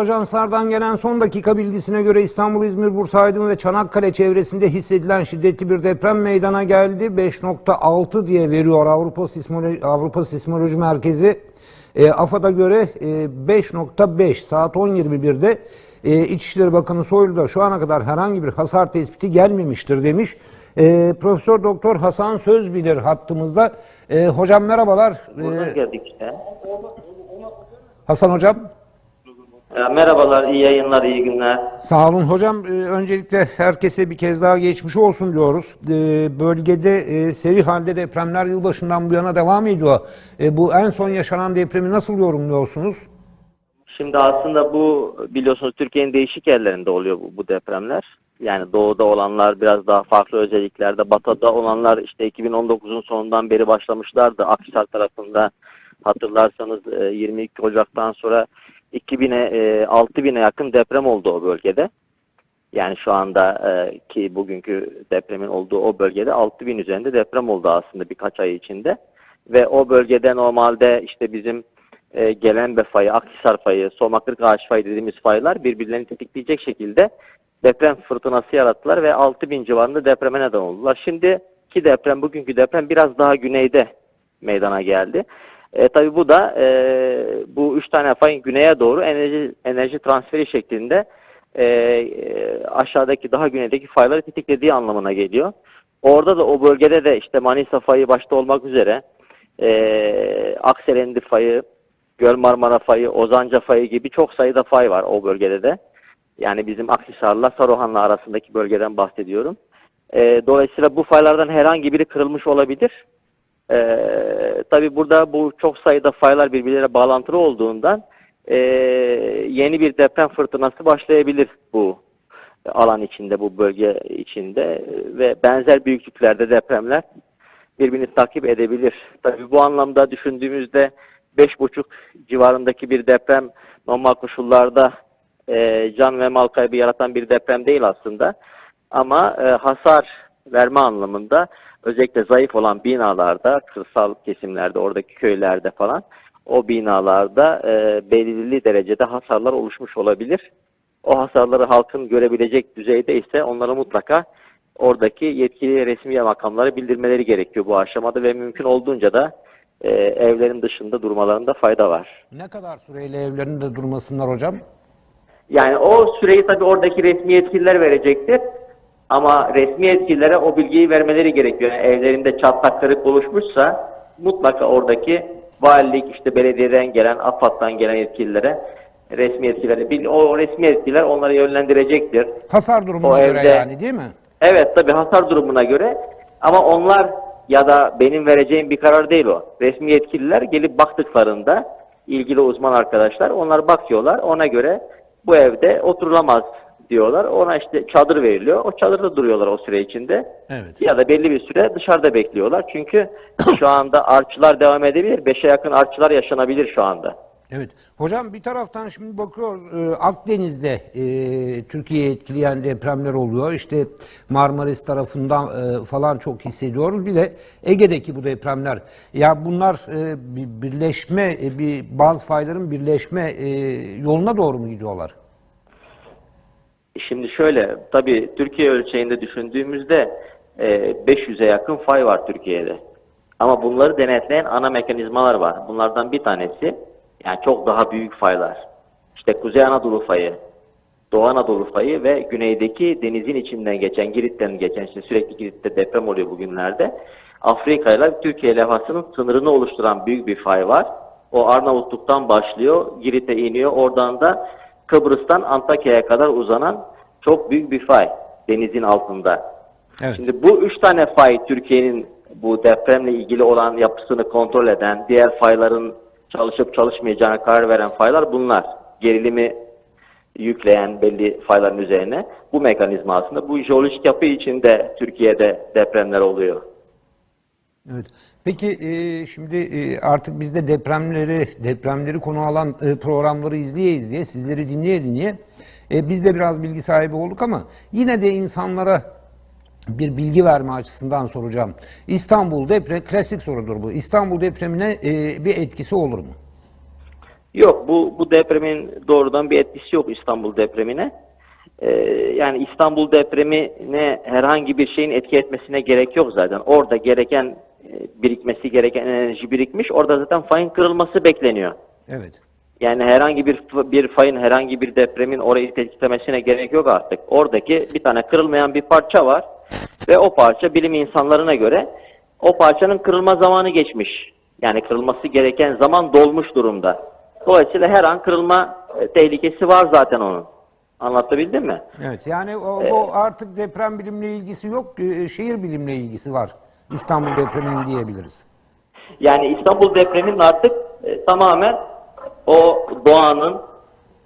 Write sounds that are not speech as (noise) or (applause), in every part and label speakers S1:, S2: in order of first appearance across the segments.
S1: Ajanslardan gelen son dakika bilgisine göre İstanbul, İzmir, Bursa, Aydın ve Çanakkale çevresinde hissedilen şiddetli bir deprem meydana geldi. 5.6 diye veriyor Avrupa Sismoloji, Avrupa Sismoloji Merkezi. E, AFAD'a göre e, 5.5 saat 10.21'de e, İçişleri Bakanı Soylu da şu ana kadar herhangi bir hasar tespiti gelmemiştir demiş. E, Profesör Doktor Hasan Sözbilir hattımızda. E, hocam merhabalar.
S2: Buradan
S1: E,
S2: geldik işte.
S1: Hasan hocam.
S2: Ya, merhabalar, iyi yayınlar, iyi günler.
S1: Sağ olun hocam. Ee, Öncelikle herkese bir kez daha geçmiş olsun diyoruz. Ee, Bölgede e, seri halde depremler yılbaşından bu yana devam ediyor. E, Bu en son yaşanan depremi nasıl yorumluyorsunuz?
S2: Şimdi aslında bu biliyorsunuz Türkiye'nin değişik yerlerinde oluyor bu, bu depremler. Yani doğuda olanlar biraz daha farklı özelliklerde, batıda olanlar işte 2019'un sonundan beri başlamışlardı. Akhisar tarafında hatırlarsanız e, 22 Ocak'tan sonra 2000'e e, 6000'e yakın deprem oldu o bölgede. Yani şu anda e, ki bugünkü depremin olduğu o bölgede 6000 üzerinde deprem oldu aslında birkaç ay içinde. Ve o bölgede normalde işte bizim e, Gelenbe fayı, Akhisar fayı, Somakırk Ağaç fayı dediğimiz faylar birbirlerini tetikleyecek şekilde deprem fırtınası yarattılar ve 6000 civarında depreme neden oldular. Şimdiki deprem, bugünkü deprem biraz daha güneyde meydana geldi. E, tabii bu da e, bu üç tane fayın güneye doğru enerji, enerji transferi şeklinde e, e, aşağıdaki daha güneydeki fayları tetiklediği anlamına geliyor. Orada da o bölgede de işte Manisa fayı başta olmak üzere e, Akselendi fayı, Göl Marmara fayı, Ozanca fayı gibi çok sayıda fay var o bölgede de. Yani bizim Akhisar'la Saruhan'la arasındaki bölgeden bahsediyorum. E, dolayısıyla bu faylardan herhangi biri kırılmış olabilir. Ee, tabii burada bu çok sayıda faylar birbirleriyle bağlantılı olduğundan ee, yeni bir deprem fırtınası başlayabilir bu alan içinde, bu bölge içinde ve benzer büyüklüklerde depremler birbirini takip edebilir. Tabii bu anlamda düşündüğümüzde 5,5 civarındaki bir deprem normal koşullarda ee, can ve mal kaybı yaratan bir deprem değil aslında. Ama e, hasar verme anlamında özellikle zayıf olan binalarda, kırsal kesimlerde, oradaki köylerde falan o binalarda e, belirli derecede hasarlar oluşmuş olabilir. O hasarları halkın görebilecek düzeyde ise onlara mutlaka oradaki yetkili resmi makamları bildirmeleri gerekiyor bu aşamada ve mümkün olduğunca da e, evlerin dışında durmalarında fayda var.
S1: Ne kadar süreyle evlerinde durmasınlar hocam?
S2: Yani o süreyi tabii oradaki resmi yetkililer verecektir. Ama resmi yetkililere o bilgiyi vermeleri gerekiyor. Yani evlerinde çatlak kırık oluşmuşsa mutlaka oradaki valilik, işte belediyeden gelen, AFAD'dan gelen yetkililere resmi yetkililere, bil- o resmi yetkililer onları yönlendirecektir.
S1: Hasar durumuna
S2: O
S1: göre
S2: evde-
S1: yani değil mi?
S2: Evet tabii hasar durumuna göre ama onlar ya da benim vereceğim bir karar değil o. Resmi yetkililer gelip baktıklarında ilgili uzman arkadaşlar onlar bakıyorlar ona göre bu evde oturulamaz diyorlar. Ona işte çadır veriliyor. O çadırda duruyorlar o süre içinde.
S1: Evet.
S2: Ya da belli bir süre dışarıda bekliyorlar. Çünkü (clears throat) şu anda artçılar devam edebilir. Beşe yakın artçılar yaşanabilir şu anda.
S1: Evet. Hocam bir taraftan şimdi bakıyoruz e, Akdeniz'de e, Türkiye'yi etkileyen depremler oluyor. İşte Marmaris tarafından e, falan çok hissediyoruz. Bir de Ege'deki bu depremler. Ya bunlar e, bir birleşme, e, bir bazı fayların birleşme e, yoluna doğru mu gidiyorlar?
S2: Şimdi şöyle, tabii Türkiye ölçeğinde düşündüğümüzde e, 500'e yakın fay var Türkiye'de. Ama bunları denetleyen ana mekanizmalar var. Bunlardan bir tanesi, yani çok daha büyük faylar. İşte Kuzey Anadolu fayı, Doğu Anadolu fayı ve güneydeki denizin içinden geçen, Girit'ten geçen, işte sürekli Girit'te deprem oluyor bugünlerde. Afrika ile Türkiye levhasının sınırını oluşturan büyük bir fay var. O Arnavutluk'tan başlıyor, Girit'e iniyor. Oradan da Kıbrıs'tan Antakya'ya kadar uzanan çok büyük bir fay denizin altında.
S1: Evet.
S2: Şimdi bu üç tane fay Türkiye'nin bu depremle ilgili olan yapısını kontrol eden, diğer fayların çalışıp çalışmayacağına karar veren faylar bunlar. Gerilimi yükleyen belli fayların üzerine bu mekanizma aslında. Bu jeolojik yapı içinde Türkiye'de depremler oluyor.
S1: Evet. Peki e, şimdi e, artık biz de depremleri depremleri konu alan e, programları izleye izleye sizleri dinleye dinleye e, biz de biraz bilgi sahibi olduk ama yine de insanlara bir bilgi verme açısından soracağım. İstanbul depremi klasik sorudur bu. İstanbul depremine e, bir etkisi olur mu?
S2: Yok bu bu depremin doğrudan bir etkisi yok İstanbul depremine. Ee, yani İstanbul depremine herhangi bir şeyin etki etmesine gerek yok zaten. Orada gereken birikmesi gereken enerji birikmiş. Orada zaten fayın kırılması bekleniyor.
S1: Evet.
S2: Yani herhangi bir bir fayın herhangi bir depremin orayı tetiklemesine gerek yok artık. Oradaki bir tane kırılmayan bir parça var ve o parça bilim insanlarına göre o parçanın kırılma zamanı geçmiş. Yani kırılması gereken zaman dolmuş durumda. Dolayısıyla her an kırılma e, tehlikesi var zaten onun. Anlatabildim mi?
S1: Evet. Yani o, bu artık deprem bilimle ilgisi yok. e, Şehir bilimle ilgisi var. İstanbul depreminin diyebiliriz.
S2: Yani İstanbul depreminin artık e, tamamen o doğanın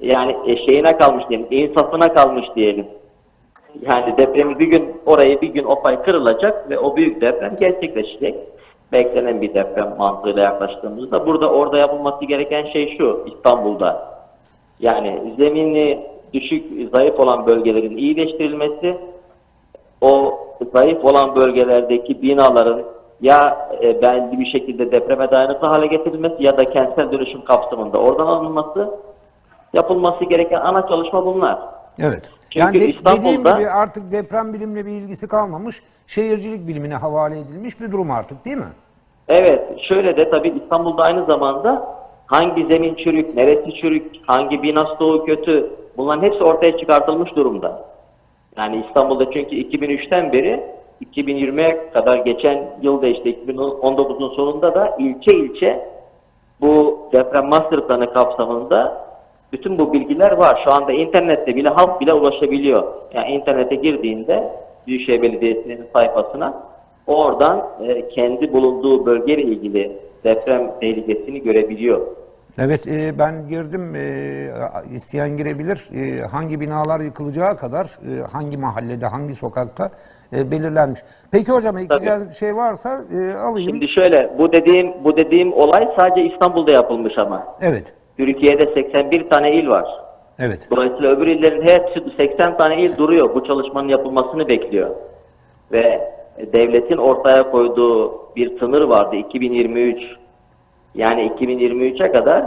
S2: yani e, şeyine kalmış diyelim, insafına kalmış diyelim. Yani depremi bir gün orayı bir gün o pay kırılacak ve o büyük deprem gerçekleşecek. Beklenen bir deprem mantığıyla yaklaştığımızda burada orada yapılması gereken şey şu İstanbul'da. Yani zemini düşük, zayıf olan bölgelerin iyileştirilmesi, o zayıf olan bölgelerdeki binaların ya e, belli bir şekilde depreme dayanıklı hale getirilmesi ya da kentsel dönüşüm kapsamında oradan alınması yapılması gereken ana çalışma bunlar.
S1: Evet.
S2: Çünkü
S1: yani de-
S2: İstanbul'da-
S1: dediğim gibi artık deprem bilimle bir ilgisi kalmamış. Şehircilik bilimine havale edilmiş bir durum artık değil mi?
S2: Evet, şöyle de tabii İstanbul'da aynı zamanda hangi zemin çürük, neresi çürük, hangi bina stoğu kötü bunların hepsi ortaya çıkartılmış durumda. Yani İstanbul'da çünkü 2003'ten beri 2020'ye kadar geçen yılda işte 2019'un sonunda da ilçe ilçe bu deprem master planı kapsamında bütün bu bilgiler var. Şu anda internette bile halk bile ulaşabiliyor. Yani internete girdiğinde Büyükşehir Belediyesi'nin sayfasına oradan e, kendi bulunduğu bölgeyle ilgili deprem tehlikesini görebiliyor.
S1: Evet e, ben girdim e, isteyen girebilir. E, hangi binalar yıkılacağı kadar e, hangi mahallede hangi sokakta e, belirlenmiş. Peki hocam ekleyeceğiniz şey varsa e, alayım.
S2: Şimdi şöyle bu dediğim bu dediğim olay sadece İstanbul'da yapılmış ama.
S1: Evet.
S2: Türkiye'de 81 tane il var.
S1: Evet.
S2: Dolayısıyla öbür illerin hepsi 80 tane il duruyor. Bu çalışmanın yapılmasını bekliyor. Ve devletin ortaya koyduğu bir sınır vardı 2023. Yani 2023'e kadar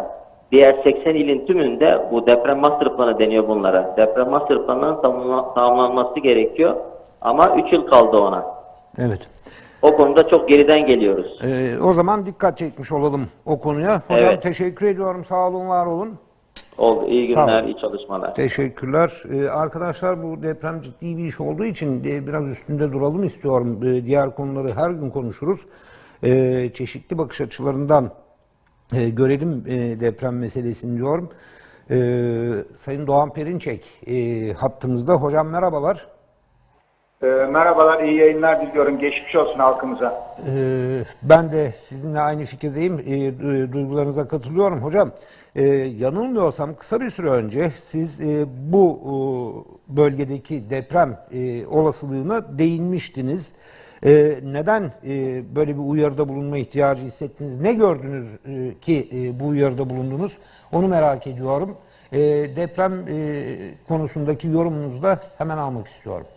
S2: diğer 80 ilin tümünde bu deprem master planı deniyor bunlara. Deprem master planının tamamla- tamamlanması gerekiyor. Ama 3 yıl kaldı ona.
S1: Evet.
S2: O konuda çok geriden geliyoruz.
S1: E, o zaman dikkat çekmiş olalım o konuya. Hocam
S2: Evet.
S1: teşekkür ediyorum. Sağ olun, var olun.
S2: Oldu. İyi günler, iyi çalışmalar.
S1: Teşekkürler. Ee, arkadaşlar bu deprem ciddi bir iş olduğu için e, biraz üstünde duralım istiyorum. Ee, diğer konuları her gün konuşuruz. Ee, çeşitli bakış açılarından e, görelim e, deprem meselesini diyorum. Ee, Sayın Doğan Perinçek e, hattımızda. Hocam merhabalar.
S3: Ee, merhabalar, iyi yayınlar diliyorum. Geçmiş olsun halkımıza.
S1: Ee, ben de sizinle aynı fikirdeyim. Du- duygularınıza katılıyorum. Hocam e, yanılmıyorsam kısa bir süre önce siz e, bu e, bölgedeki deprem e, olasılığına değinmiştiniz. E, neden e, böyle bir uyarıda bulunma ihtiyacı hissettiniz? Ne gördünüz e, ki e, bu uyarıda bulundunuz? Onu merak ediyorum. E, deprem e, konusundaki yorumunuzu da hemen almak istiyorum.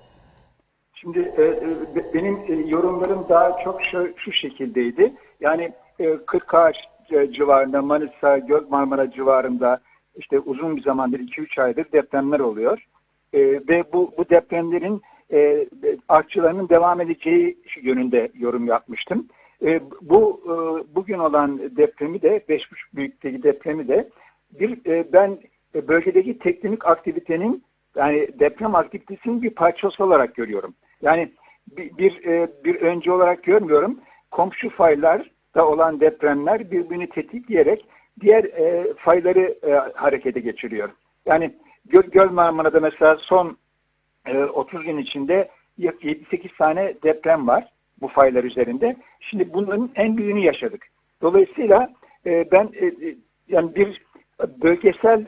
S3: Şimdi e, e, be- benim e, yorumlarım daha çok şu, şu şekildeydi. Yani e, Kırkağaç e, civarında, Manisa, Göl Marmara civarında işte uzun bir zamandır 2-3 aydır depremler oluyor. E, ve bu, bu depremlerin e, artçılarının devam edeceği yönünde yorum yapmıştım. E, bu e, bugün olan depremi de 5,5 büyüklükteki depremi de bir e, ben e, bölgedeki tektonik aktivitenin yani deprem aktivitesinin bir parçası olarak görüyorum. Yani bir, bir, e, bir önce olarak görmüyorum. Komşu faylarda olan depremler birbirini tetikleyerek diğer e, fayları e, harekete geçiriyor. Yani Göl, Göl Marmara'da mesela son e, 30 gün içinde 7-8 tane deprem var bu faylar üzerinde. Şimdi bunların en büyüğünü yaşadık. Dolayısıyla e, ben e, e, yani bir bölgesel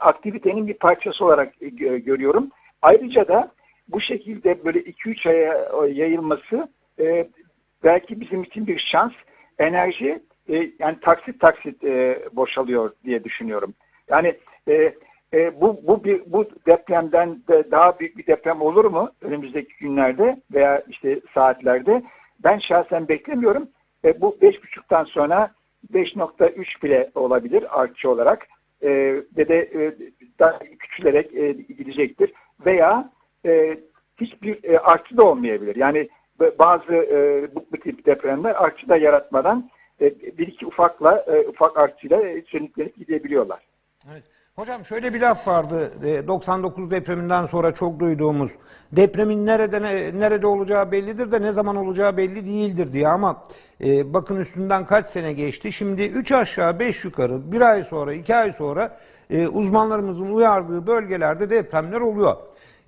S3: aktivitenin bir parçası olarak gö- görüyorum. Ayrıca da bu şekilde böyle 2-3 aya yayılması belki bizim için bir şans. Enerji yani taksit taksit boşalıyor diye düşünüyorum. Yani e, bu bu bir bu depremden de daha büyük bir deprem olur mu önümüzdeki günlerde veya işte saatlerde? Ben şahsen beklemiyorum. E, bu beş buçuktan sonra 5.3 bile olabilir artçı olarak e, ve de e, daha küçülerek e, gidecektir veya e, hiçbir e, artçı da olmayabilir. Yani bazı e, bu, bu tip depremler artçı da yaratmadan e, bir iki ufakla e, ufak artçıyla e, sönüklenip gidebiliyorlar.
S1: Evet. Hocam şöyle bir laf vardı e, 99 depreminden sonra çok duyduğumuz depremin nerede ne- nerede olacağı bellidir de ne zaman olacağı belli değildir diye ama e, bakın üstünden kaç sene geçti şimdi 3 aşağı 5 yukarı bir ay sonra 2 ay sonra e, uzmanlarımızın uyardığı bölgelerde depremler oluyor.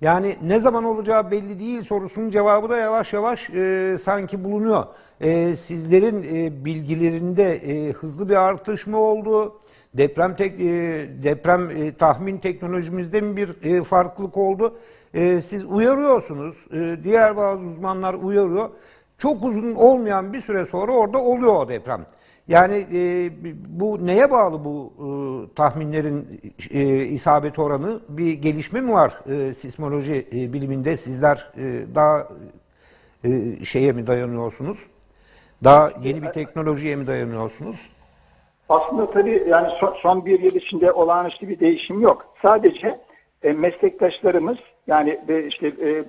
S1: Yani ne zaman olacağı belli değil sorusunun cevabı da yavaş yavaş e, sanki bulunuyor. E, sizlerin e, bilgilerinde e, hızlı bir artış mı oldu? Deprem tek, e, deprem e, tahmin teknolojimizde mi bir e, farklılık oldu? Siz uyarıyorsunuz, diğer bazı uzmanlar uyarıyor. Çok uzun olmayan bir süre sonra orada oluyor o deprem. Yani bu neye bağlı bu tahminlerin isabet oranı? Bir gelişme mi var sismoloji biliminde? Sizler daha şeye mi dayanıyorsunuz? Daha yeni bir teknolojiye mi dayanıyorsunuz?
S3: Aslında tabii yani son, son bir yıl içinde olağanüstü bir değişim yok. Sadece e, meslektaşlarımız yani e, işte e,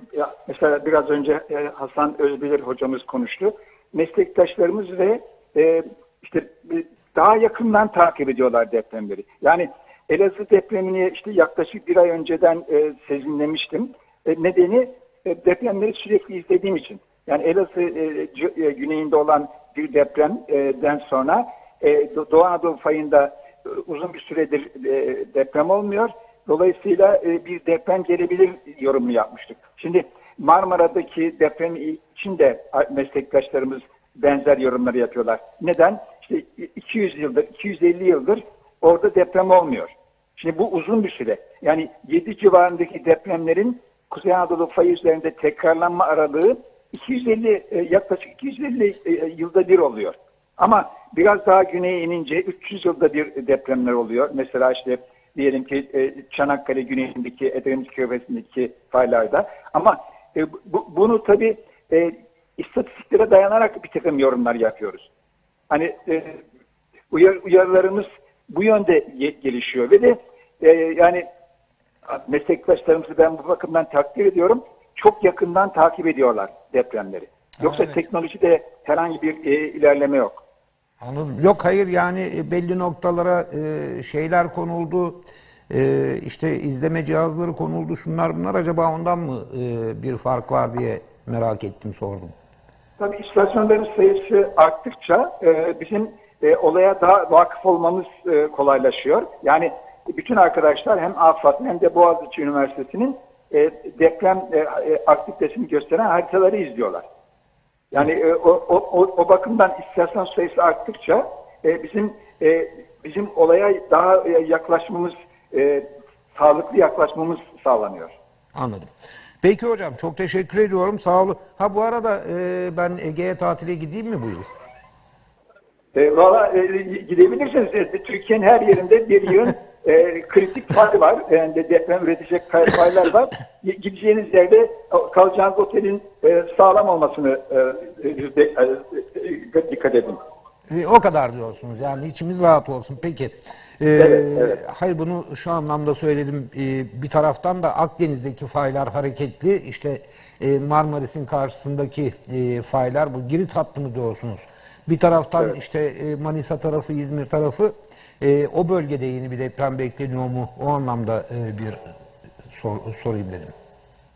S3: mesela biraz önce e, Hasan Özbilir hocamız konuştu. Meslektaşlarımız ve e, işte e, daha yakından takip ediyorlar depremleri. Yani Elazığ depremini işte yaklaşık bir ay önceden e, sezinlemiştim. E, nedeni e, depremleri sürekli izlediğim için. Yani Elazığ e, e, güneyinde olan bir depremden sonra e, Do- Doğu Anadolu fayında e, uzun bir süredir e, deprem olmuyor. Dolayısıyla e, bir deprem gelebilir yorumunu yapmıştık. Şimdi Marmara'daki deprem için de meslektaşlarımız benzer yorumları yapıyorlar. Neden? İşte 200 yıldır, 250 yıldır orada deprem olmuyor. Şimdi bu uzun bir süre. Yani 7 civarındaki depremlerin Kuzey Anadolu fayı üzerinde tekrarlanma aralığı 250 e, yaklaşık 250 e, yılda bir oluyor. Ama biraz daha güneye inince 300 yılda bir depremler oluyor. Mesela işte diyelim ki e, Çanakkale güneyindeki Edremit Körfezi'ndeki faylarda. Ama e, bu, bunu tabii e, istatistiklere dayanarak bir takım yorumlar yapıyoruz. Hani uyar, uyarılarımız bu yönde gelişiyor ve de yani meslektaşlarımızı ben bu bakımdan takdir ediyorum. Çok yakından takip ediyorlar depremleri. Yoksa
S1: evet.
S3: teknolojide herhangi bir e, ilerleme yok.
S1: Anladım. Yok hayır yani e, belli noktalara e, şeyler konuldu. E, işte izleme cihazları konuldu. Şunlar bunlar acaba ondan mı e, bir fark var diye merak ettim sordum.
S3: Tabii istasyonların sayısı arttıkça e, bizim e, olaya daha vakıf olmamız e, kolaylaşıyor. Yani bütün arkadaşlar hem AFAD hem de Boğaziçi Üniversitesi'nin e, deprem e, e, aktivitesini gösteren haritaları izliyorlar. Yani e, o, o, o, bakımdan istasyon sayısı arttıkça e, bizim e, bizim olaya daha e, yaklaşmamız, e, sağlıklı yaklaşmamız sağlanıyor.
S1: Anladım. Peki hocam çok teşekkür ediyorum. Sağ olun. Ha bu arada e, ben Ege'ye tatile gideyim mi bu yıl?
S3: E, Valla e, gidebilirsiniz. E, Türkiye'nin her yerinde bir yığın e, kritik fay var. Yani de deprem üretecek faylar var. (coughs) Gideceğiniz yerde kalacağınız otelin e, sağlam olmasını e, e, e, dikkat edin.
S1: E, O kadar diyorsunuz yani içimiz rahat olsun. Peki. E,
S3: evet.
S1: Hayır bunu şu anlamda söyledim. E, bir taraftan da Akdeniz'deki faylar hareketli. İşte e, Marmaris'in karşısındaki e, faylar bu Girit hattını diyorsunuz. Bir taraftan işte e, Manisa tarafı, İzmir tarafı e, o bölgede yeni bir deprem bekleniyor mu? O anlamda e, bir sor- sorayım dedim.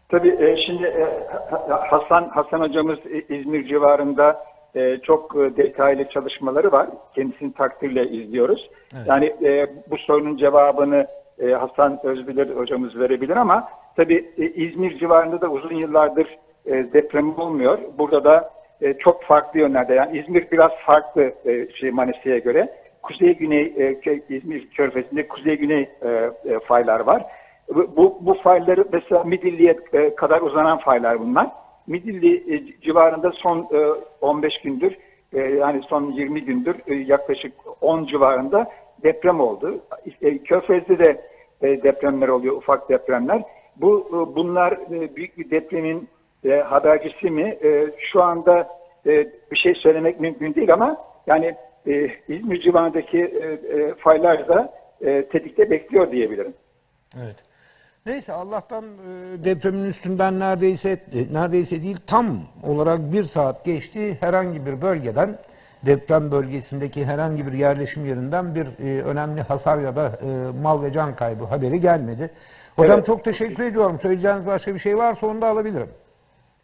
S3: Tabii e, şimdi e, Ha- Hasan Hasan hocamız İ- İzmir civarında e, çok e, detaylı çalışmaları var. Kendisini takdirle izliyoruz. Yani e, bu sorunun cevabını e, Hasan Özbilir hocamız verebilir ama tabii e, İzmir civarında da uzun yıllardır e, deprem olmuyor. Burada da e, çok farklı yönlerde. Yani İzmir biraz farklı e, şey Manisa'ya göre. Kuzey-güney e, İzmir Körfezi'nde kuzey-güney e, e, faylar var. Bu, bu fayları mesela Midilli'ye e, kadar uzanan faylar bunlar. Midilli e, civarında son e, 15 gündür e, yani son 20 gündür e, yaklaşık 10 civarında deprem oldu. E, Körfez'de de e, depremler oluyor, ufak depremler. Bu e, bunlar e, büyük bir depremin e, habercisi mi? E, şu anda e, bir şey söylemek mümkün değil ama yani e, İzmir civarındaki e, e, faylar da e, tetikte bekliyor diyebilirim.
S1: Evet. Neyse Allah'tan e, depremin üstünden neredeyse e, neredeyse değil tam olarak bir saat geçti. Herhangi bir bölgeden deprem bölgesindeki herhangi bir yerleşim yerinden bir e, önemli hasar ya da e, mal ve can kaybı haberi gelmedi. Hocam
S3: Evet.
S1: çok teşekkür ediyorum. Söyleyeceğiniz başka bir şey varsa onu da alabilirim.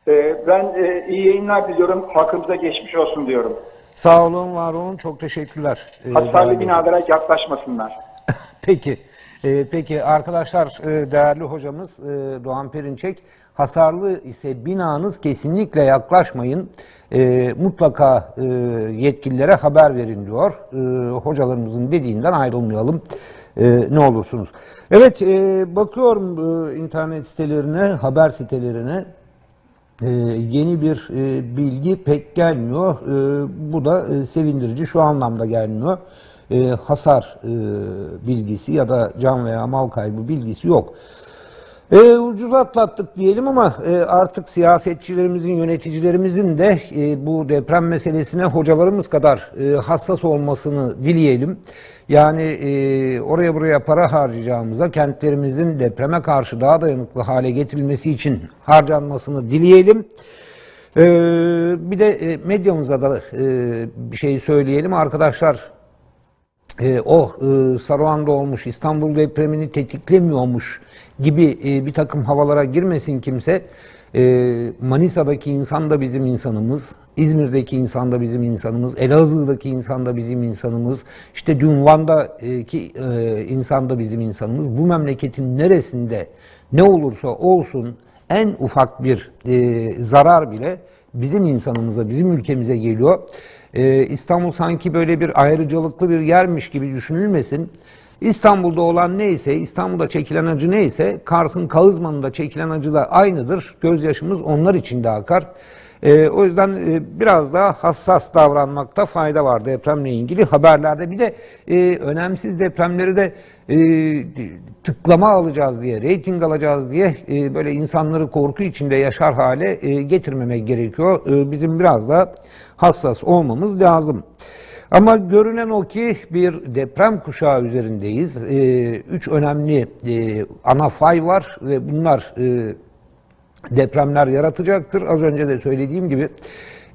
S3: E, ben e, iyi yayınlar diliyorum. Halkımıza geçmiş olsun diyorum.
S1: Sağ olun, var olun. Çok teşekkürler. e, değerli
S3: Hasarlı binalara yaklaşmasınlar. (laughs)
S1: Peki. Ee, peki arkadaşlar e, değerli hocamız e, Doğan Perinçek hasarlı ise binanız kesinlikle yaklaşmayın. E, mutlaka e, yetkililere haber verin diyor. E, hocalarımızın dediğinden ayrılmayalım. E, ne olursunuz. Evet e, bakıyorum e, internet sitelerine, haber sitelerine. Ee, yeni bir e, bilgi pek gelmiyor. Ee, bu da e, sevindirici şu anlamda gelmiyor. Ee, hasar e, bilgisi ya da can veya mal kaybı bilgisi yok. E, ucuz atlattık diyelim ama e, artık siyasetçilerimizin, yöneticilerimizin de e, bu deprem meselesine hocalarımız kadar e, hassas olmasını dileyelim. Yani e, oraya buraya para harcayacağımıza kentlerimizin depreme karşı daha dayanıklı hale getirilmesi için harcanmasını dileyelim. E, bir de e, medyamıza da e, bir şey söyleyelim. Arkadaşlar e, o e, Saruhan'da olmuş İstanbul depremini tetiklemiyormuş gibi e, bir takım havalara girmesin kimse. E, Manisa'daki insan da bizim insanımız, İzmir'deki insan da bizim insanımız, Elazığ'daki insan da bizim insanımız, işte dün Van'daki e, insan da bizim insanımız. Bu memleketin neresinde ne olursa olsun en ufak bir e, zarar bile bizim insanımıza, bizim ülkemize geliyor. Ee, İstanbul sanki böyle bir ayrıcalıklı bir yermiş gibi düşünülmesin. İstanbul'da olan neyse, İstanbul'da çekilen acı neyse, Kars'ın Kağızman'da çekilen acı da aynıdır. Gözyaşımız onlar için de akar. Ee, o yüzden e, biraz daha hassas davranmakta fayda var depremle ilgili haberlerde. Bir de e, önemsiz depremleri de e, tıklama alacağız diye, reyting alacağız diye e, böyle insanları korku içinde yaşar hale e, getirmemek gerekiyor. E, bizim biraz da hassas olmamız lazım. Ama görünen o ki bir deprem kuşağı üzerindeyiz. E, üç önemli e, ana fay var ve bunlar e, depremler yaratacaktır. Az önce de söylediğim gibi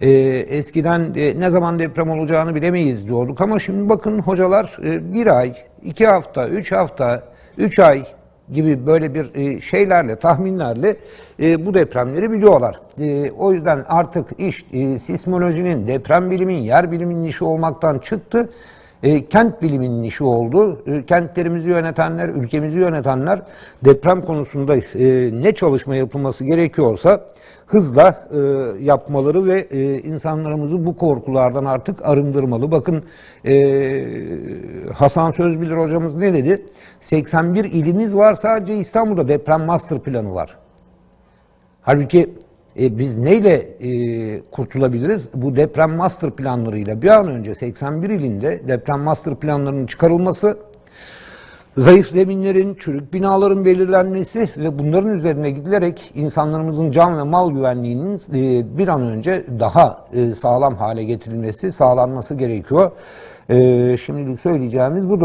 S1: e, eskiden e, ne zaman deprem olacağını bilemeyiz diyorduk ama şimdi bakın hocalar e, bir ay, iki hafta, üç hafta, üç ay gibi böyle bir e, şeylerle, tahminlerle e, bu depremleri biliyorlar. E, o yüzden artık iş sismolojinin, deprem bilimin, yer biliminin işi olmaktan çıktı. E, kent biliminin işi oldu. E, kentlerimizi yönetenler, ülkemizi yönetenler deprem konusunda e, ne çalışma yapılması gerekiyorsa hızla e, yapmaları ve e, insanlarımızı bu korkulardan artık arındırmalı. Bakın e, Hasan Sözbilir hocamız ne dedi? 81 ilimiz var sadece İstanbul'da deprem master planı var. Halbuki e, biz neyle e, kurtulabiliriz? Bu deprem master planlarıyla bir an önce 81 ilinde deprem master planlarının çıkarılması, zayıf zeminlerin, çürük binaların belirlenmesi ve bunların üzerine gidilerek insanlarımızın can ve mal güvenliğinin e, bir an önce daha e, sağlam hale getirilmesi, sağlanması gerekiyor. E, şimdilik söyleyeceğimiz budur.